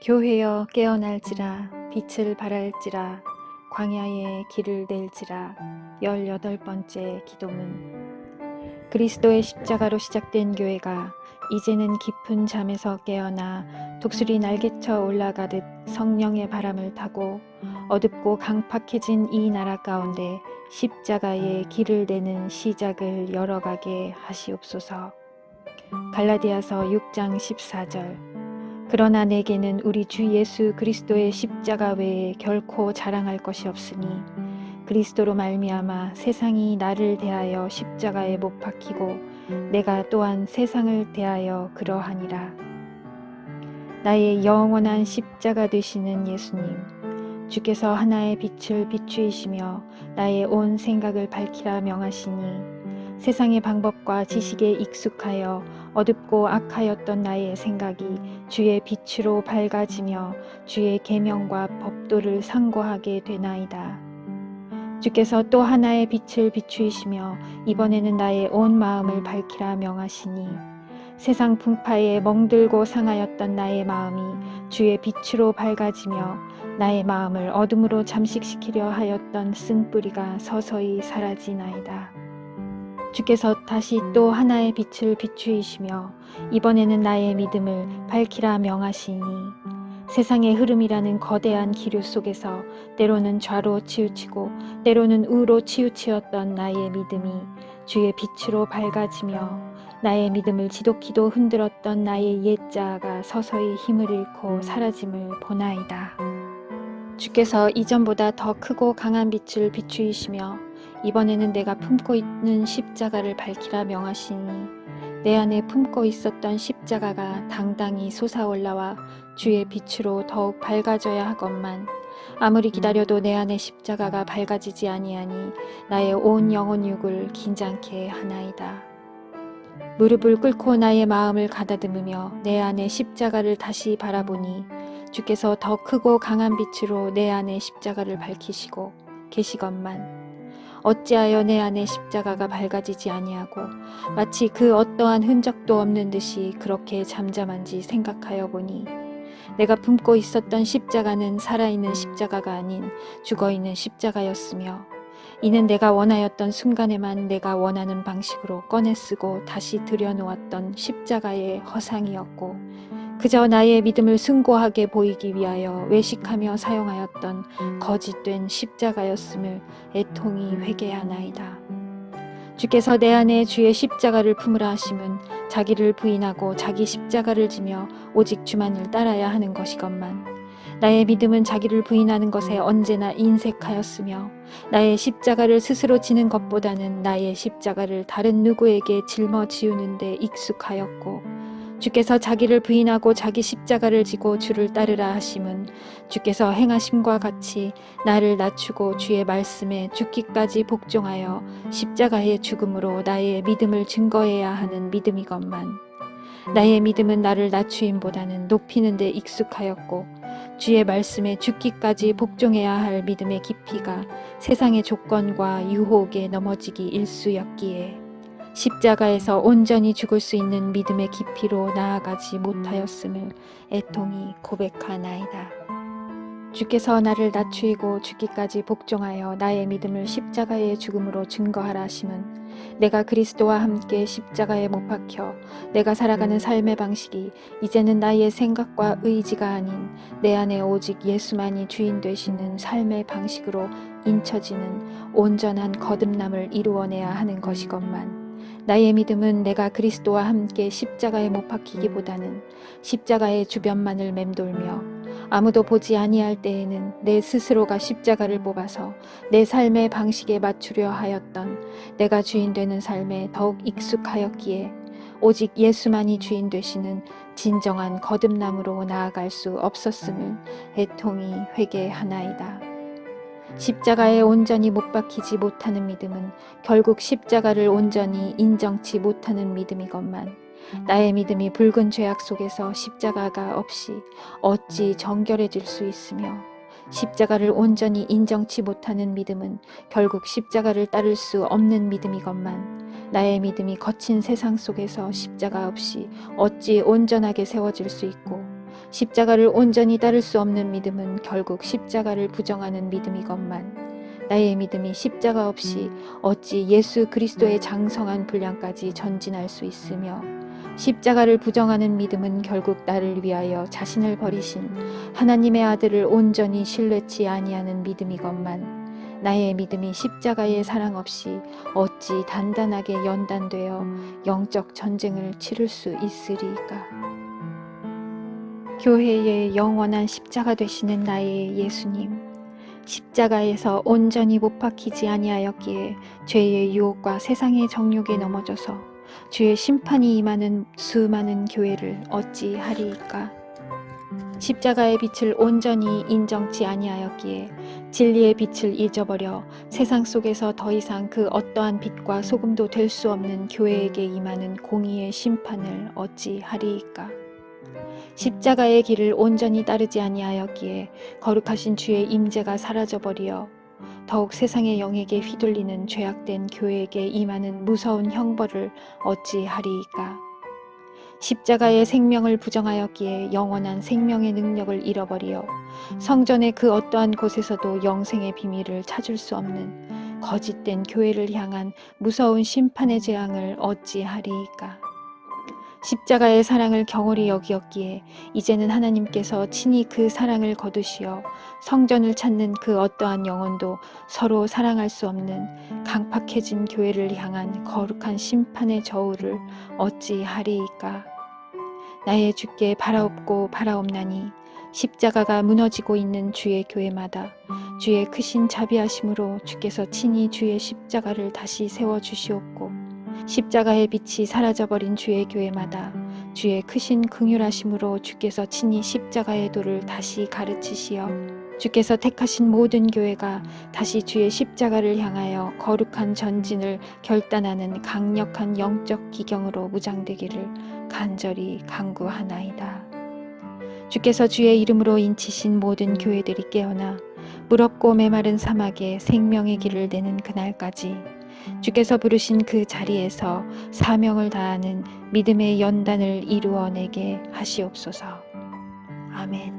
교회여 깨어날지라 빛을 발할지라 광야에 길을 낼지라 열여덟 번째 기도문. 그리스도의 십자가로 시작된 교회가 이제는 깊은 잠에서 깨어나 독수리 날개쳐 올라가듯 성령의 바람을 타고 어둡고 강팍해진 이 나라 가운데 십자가의 길을 내는 시작을 열어가게 하시옵소서. 갈라디아서 6장 14절 그러나 내게는 우리 주 예수 그리스도의 십자가 외에 결코 자랑할 것이 없으니 그리스도로 말미암아 세상이 나를 대하여 십자가에 못 박히고 내가 또한 세상을 대하여 그러하니라. 나의 영원한 십자가 되시는 예수님, 주께서 하나의 빛을 비추이시며 나의 온 생각을 밝히라 명하시니 세상의 방법과 지식에 익숙하여 어둡고 악하였던 나의 생각이 주의 빛으로 밝아지며 주의 계명과 법도를 상고하게 되나이다. 주께서 또 하나의 빛을 비추이시며 이번에는 나의 온 마음을 밝히라 명하시니 세상 풍파에 멍들고 상하였던 나의 마음이 주의 빛으로 밝아지며 나의 마음을 어둠으로 잠식시키려 하였던 쓴 뿌리가 서서히 사라지나이다. 주께서 다시 또 하나의 빛을 비추이시며 이번에는 나의 믿음을 밝히라 명하시니 세상의 흐름이라는 거대한 기류 속에서 때로는 좌로 치우치고 때로는 우로 치우치었던 나의 믿음이 주의 빛으로 밝아지며 나의 믿음을 지독히도 흔들었던 나의 옛자아가 서서히 힘을 잃고 사라짐을 보나이다. 주께서 이전보다 더 크고 강한 빛을 비추이시며 이번에는 내가 품고 있는 십자가를 밝히라 명하시니 내 안에 품고 있었던 십자가가 당당히 솟아올라와 주의 빛으로 더욱 밝아져야 하건만 아무리 기다려도 내 안에 십자가가 밝아지지 아니하니 나의 온 영혼 육을 긴장케 하나이다. 무릎을 꿇고 나의 마음을 가다듬으며 내 안에 십자가를 다시 바라보니 주께서 더 크고 강한 빛으로 내 안에 십자가를 밝히시고 계시건만 어찌하여 내 안에 십자가가 밝아지지 아니하고 마치 그 어떠한 흔적도 없는 듯이 그렇게 잠잠한지 생각하여 보니 내가 품고 있었던 십자가는 살아있는 십자가가 아닌 죽어있는 십자가였으며 이는 내가 원하였던 순간에만 내가 원하는 방식으로 꺼내 쓰고 다시 들여놓았던 십자가의 허상이었고 그저 나의 믿음을 승고하게 보이기 위하여 외식하며 사용하였던 거짓된 십자가였음을 애통이 회개하나이다. 주께서 내 안에 주의 십자가를 품으라 하심은 자기를 부인하고 자기 십자가를 지며 오직 주만을 따라야 하는 것이건만 나의 믿음은 자기를 부인하는 것에 언제나 인색하였으며 나의 십자가를 스스로 지는 것보다는 나의 십자가를 다른 누구에게 짊어 지우는 데 익숙하였고 주께서 자기를 부인하고 자기 십자가를 지고 주를 따르라 하심은 주께서 행하심과 같이 나를 낮추고 주의 말씀에 죽기까지 복종하여 십자가의 죽음으로 나의 믿음을 증거해야 하는 믿음이건만. 나의 믿음은 나를 낮추임보다는 높이는 데 익숙하였고 주의 말씀에 죽기까지 복종해야 할 믿음의 깊이가 세상의 조건과 유혹에 넘어지기 일쑤였기에 십자가에서 온전히 죽을 수 있는 믿음의 깊이로 나아가지 못하였음을 애통이 고백하나이다. 주께서 나를 낮추이고 죽기까지 복종하여 나의 믿음을 십자가의 죽음으로 증거하라 하심은 내가 그리스도와 함께 십자가에 못 박혀 내가 살아가는 삶의 방식이 이제는 나의 생각과 의지가 아닌 내 안에 오직 예수만이 주인 되시는 삶의 방식으로 인쳐지는 온전한 거듭남을 이루어내야 하는 것이건만 나의 믿음은 내가 그리스도와 함께 십자가에 못 박히기보다는 십자가의 주변만을 맴돌며 아무도 보지 아니할 때에는 내 스스로가 십자가를 뽑아서 내 삶의 방식에 맞추려 하였던 내가 주인 되는 삶에 더욱 익숙하였기에 오직 예수만이 주인 되시는 진정한 거듭남으로 나아갈 수 없었음을 애통이 회개하나이다. 십자가에 온전히 못 박히지 못하는 믿음은 결국 십자가를 온전히 인정치 못하는 믿음이건만 나의 믿음이 붉은 죄악 속에서 십자가가 없이 어찌 정결해질 수 있으며 십자가를 온전히 인정치 못하는 믿음은 결국 십자가를 따를 수 없는 믿음이건만 나의 믿음이 거친 세상 속에서 십자가 없이 어찌 온전하게 세워질 수 있고 십자가를 온전히 따를 수 없는 믿음은 결국 십자가를 부정하는 믿음이건만. 나의 믿음이 십자가 없이 어찌 예수 그리스도의 장성한 분량까지 전진할 수 있으며 십자가를 부정하는 믿음은 결국 나를 위하여 자신을 버리신 하나님의 아들을 온전히 신뢰치 아니하는 믿음이건만. 나의 믿음이 십자가의 사랑 없이 어찌 단단하게 연단되어 영적 전쟁을 치를 수 있으리까 교회의 영원한 십자가 되시는 나의 예수님 십자가에서 온전히 못 박히지 아니하였기에 죄의 유혹과 세상의 정욕에 넘어져서 주의 심판이 임하는 수많은 교회를 어찌 하리이까? 십자가의 빛을 온전히 인정치 아니하였기에 진리의 빛을 잊어버려 세상 속에서 더 이상 그 어떠한 빛과 소금도 될 수 없는 교회에게 임하는 공의의 심판을 어찌 하리이까 십자가의 길을 온전히 따르지 아니하였기에 거룩하신 주의 임재가 사라져 버리어 더욱 세상의 영에게 휘둘리는 죄악된 교회에게 임하는 무서운 형벌을 어찌하리이까? 십자가의 생명을 부정하였기에 영원한 생명의 능력을 잃어버리어 성전의 그 어떠한 곳에서도 영생의 비밀을 찾을 수 없는 거짓된 교회를 향한 무서운 심판의 재앙을 어찌하리이까 십자가의 사랑을 경홀히 여기었기에 이제는 하나님께서 친히 그 사랑을 거두시어 성전을 찾는 그 어떠한 영혼도 서로 사랑할 수 없는 강팍해진 교회를 향한 거룩한 심판의 저울을 어찌 하리이까? 나의 주께 바라옵고 바라옵나니 십자가가 무너지고 있는 주의 교회마다 주의 크신 자비하심으로 주께서 친히 주의 십자가를 다시 세워 주시옵고 십자가의 빛이 사라져버린 주의 교회마다 주의 크신 긍휼하심으로 주께서 친히 십자가의 도를 다시 가르치시어 주께서 택하신 모든 교회가 다시 주의 십자가를 향하여 거룩한 전진을 결단하는 강력한 영적 기경으로 무장되기를 간절히 간구하나이다. 주께서 주의 이름으로 인치신 모든 교회들이 깨어나 무럽고 메마른 사막에 생명의 길을 내는 그날까지 주께서 부르신 그 자리에서 사명을 다하는 믿음의 연단을 이루어내게 하시옵소서. 아멘.